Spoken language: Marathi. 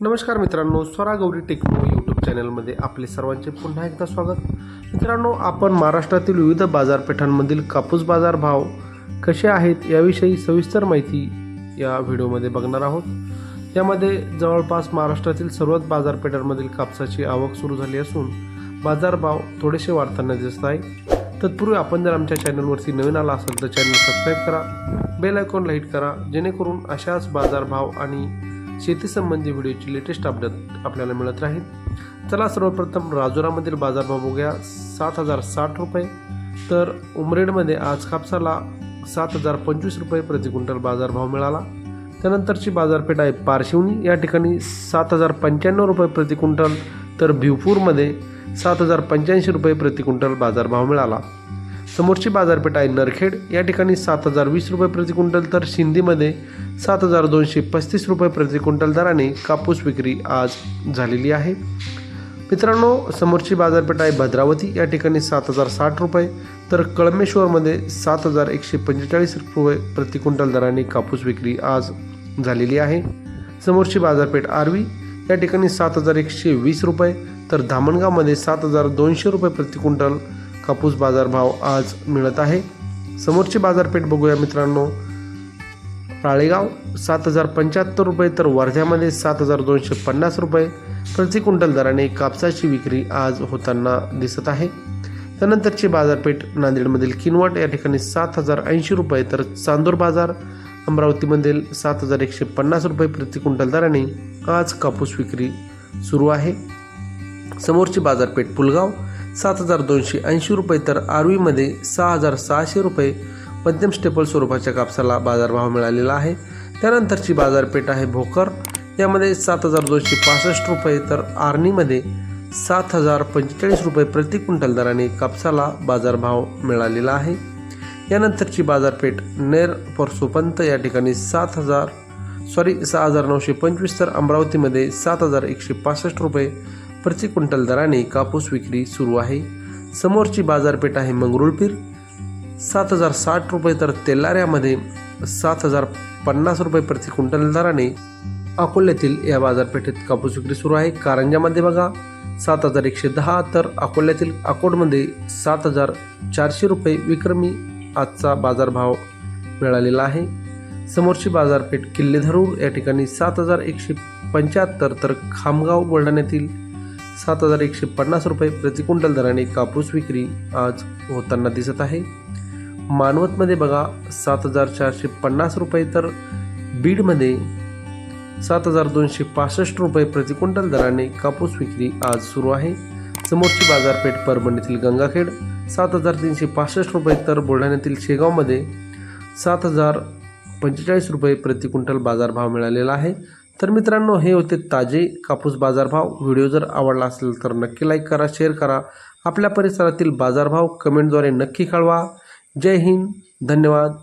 नमस्कार मित्रांनो स्वरा गौरी टेक्नो यूट्यूब चॅनलमध्ये आपले सर्वांचे पुन्हा एकदा स्वागत. मित्रांनो आपण महाराष्ट्रातील विविध बाजारपेठांमधील कापूस बाजार भाव कसे आहेत याविषयी सविस्तर माहिती या व्हिडिओमध्ये बघणार आहोत. यामध्ये जवळपास महाराष्ट्रातील सर्वच बाजारपेठांमधील कापसाची आवक सुरू झाली असून बाजारभाव थोडेसे वाढताना दिसत आहे. तत्पूर्वी आपण जर आमच्या चॅनलवरती नवीन आला असेल तर चॅनल सबस्क्राईब करा बेल आयकॉन लाइट करा जेणेकरून अशाच बाजारभाव आणि शेतीसंबंधी व्हिडिओची लेटेस्ट अपडेट आपल्याला मिळत राहील. चला सर्वप्रथम राजुरामधील बाजारभाव बघूया. सात हजार साठ रुपये. तर उमरेडमध्ये आज कापसाला सात हजार पंचवीस रुपये प्रति क्विंटल बाजारभाव मिळाला. त्यानंतरची बाजारपेठ आहे पारशिवनी. या ठिकाणी सात हजार पंच्याण्णव रुपये प्रति क्विंटल. तर भिवपूरमध्ये सात हजार पंच्याऐंशी रुपये प्रति क्विंटल बाजारभाव मिळाला. समोरची बाजारपेठ आहे नरखेड. या ठिकाणी सात हजार वीस रुपये प्रति क्विंटल तर शिंदीमध्ये सात हजार दोनशे पस्तीस रुपये प्रति क्विंटल दराने कापूस विक्री आज झालेली आहे. मित्रांनो समोरची बाजारपेठ आहे भद्रावती. या ठिकाणी सात हजार साठ रुपये. तर कळमेश्वरमध्ये सात हजार एकशे पंचेचाळीस रुपये प्रति क्विंटल दराने कापूस विक्री आज झालेली आहे. समोरची बाजारपेठ आरवी. या ठिकाणी सात हजार एकशे वीस रुपये. तर धामणगावमध्ये सात हजार दोनशे रुपये प्रति क्विंटल कापूस बाजारभाव आज मिळत आहे. समोरची बाजारपेठ बघूया मित्रांनो. राळेगाव सात हजार पंच्याहत्तर रुपये तर वर्ध्यामध्ये सात हजार दोनशे पन्नास रुपये. प्रति क्विंटल दराने कापसाची विक्री आज होताना दिसत आहे. त्यानंतरची बाजारपेठ नांदेडमधील किनवट या ठिकाणी सात हजार ऐंशी रुपये तर चांदूर बाजार अमरावतीमधील सात हजार एकशे पन्नास रुपये प्रति क्विंटल दराने आज कापूस विक्री सुरू आहे. समोरची बाजारपेठ पुलगाव सात हजार दोनशे ऐंशी रुपये तर आरवीमध्ये सहा हजार सहाशे रुपये मध्यम स्टेपल स्वरूपाच्या कापसाला बाजारभाव मिळालेला आहे. त्यानंतरची बाजारपेठ आहे भोकर. यामध्ये सात हजार दोनशे पासष्ट रुपये तर आर्नीमध्ये सात हजार पंचेचाळीस रुपये प्रति क्विंटल दराने कापसाला बाजारभाव मिळालेला आहे. यानंतरची बाजारपेठ नेर परसोपंत या ठिकाणी सात हजार सॉरी सहा हजार नऊशे पंचवीस तर अमरावतीमध्ये सात हजार एकशे पासष्ट रुपये प्रति क्विंटल दराने कापूस विक्री सुरू आहे. समोरची बाजारपेठ आहे मंगरुळपीर सात हजार साठ रुपये तर तेलाऱ्यामध्ये सात हजार पन्नास रुपये प्रति क्विंटल दराने अकोल्यातील या बाजारपेठेत कापूस विक्री सुरू आहे. कारंजामध्ये बघा सात हजार एकशे दहा तर अकोल्यातील अकोटमध्ये सात हजार चारशे रुपये विक्रमी आजचा बाजारभाव मिळालेला आहे. समोरची बाजारपेठ किल्ले धरूर या ठिकाणी सात हजार एकशे पंच्याहत्तर तर खामगाव बुलढाण्यातील सात हजार एकशे पन्नास रुपये प्रति क्विंटल दराने कापूस विक्री आज होताना दिसत आहे. मानवतमध्ये बघा सात हजार चारशे पन्नास रुपये तर बीडमध्ये सात हजार दोनशे पासष्ट रुपये प्रति क्विंटल दराने कापूस विक्री आज सुरू आहे. समोरची बाजारपेठ परभणीतील गंगाखेड सात हजार तीनशे पासष्ट रुपये तर बुलढाण्यातील शेगावमध्ये सात हजार पंचेचाळीस रुपये प्रति क्विंटल बाजारभाव मिळालेला आहे. तर मित्रांनो हे होते ताजे कापूस बाजारभाव. व्हिडिओ जर आवडला असेल तर नक्की लाईक करा शेअर करा. आपल्या परिसरातील बाजारभाव कमेंटद्वारे नक्की कळवा. जय हिंद. धन्यवाद.